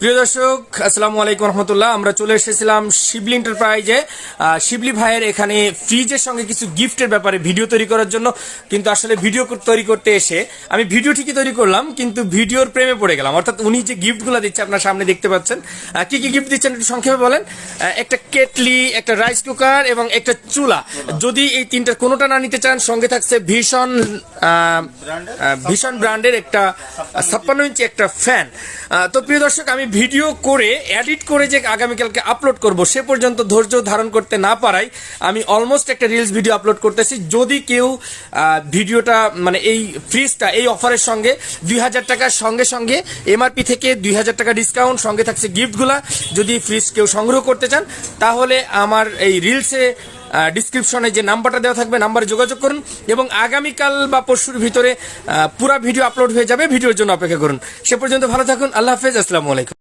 প্রিয় দর্শক, আসসালামু আলাইকুম রহমতুল্লাহ। আমরা চলে এসেছিলাম শিবলি এন্টারপ্রাইজে শিবলি ভাইয়ের এখানে ফ্রিজের সঙ্গে কিছু গিফটের ব্যাপারে ভিডিও তৈরি করার জন্য কিন্তু আসলে ভিডিও তৈরি করতে এসে আমি ভিডিও ঠিকই তৈরি করলাম, কিন্তু ভিডিওর প্রেমে পড়ে গেলাম। অর্থাৎ উনি যে গিফটগুলো দিচ্ছে আপনার সামনে দেখতে পাচ্ছেন কি কি গিফট দিচ্ছেন একটু সংক্ষেপে বলেন? একটা কেটলি, একটা রাইস কুকার এবং একটা চুলা। যদি এই তিনটার কোনোটা না নিতে চান, সঙ্গে থাকছে ভীষণ ভীষণ ব্র্যান্ডের একটা ছাপ্পান্ন ইঞ্চি একটা ফ্যান তো প্রিয় দর্শক, আমি ভিডিও করে এডিট করে যে আগামীকালকে আপলোড করব, সে পর্যন্ত ধৈর্য ধারণ করতে না পারাই আমি অলমোস্ট একটা রিলস ভিডিও আপলোড করতেছি। যদি কেউ ভিডিওটা মানে এই ফ্রিজটা এই অফারের সঙ্গে, দুই হাজার টাকার সঙ্গে সঙ্গে এমআরপি থেকে দুই হাজার টাকা ডিসকাউন্ট সঙ্গে থাকছে গিফটগুলা যদি ফ্রিজ কেউ সংগ্রহ করতে চান, তাহলে আমার এই রিলসে ডিসক্রিপশনে যে নাম্বারটা দেওয়া থাকবে, নাম্বারে যোগাযোগ করুন এবং আগামীকাল বা পরশুর ভিতরে পুরা ভিডিও আপলোড হয়ে যাবে। ভিডিওর জন্য অপেক্ষা করুন। সে পর্যন্ত ভালো থাকুন। আল্লাহ হাফেজ। আসসালামু আলাইকুম।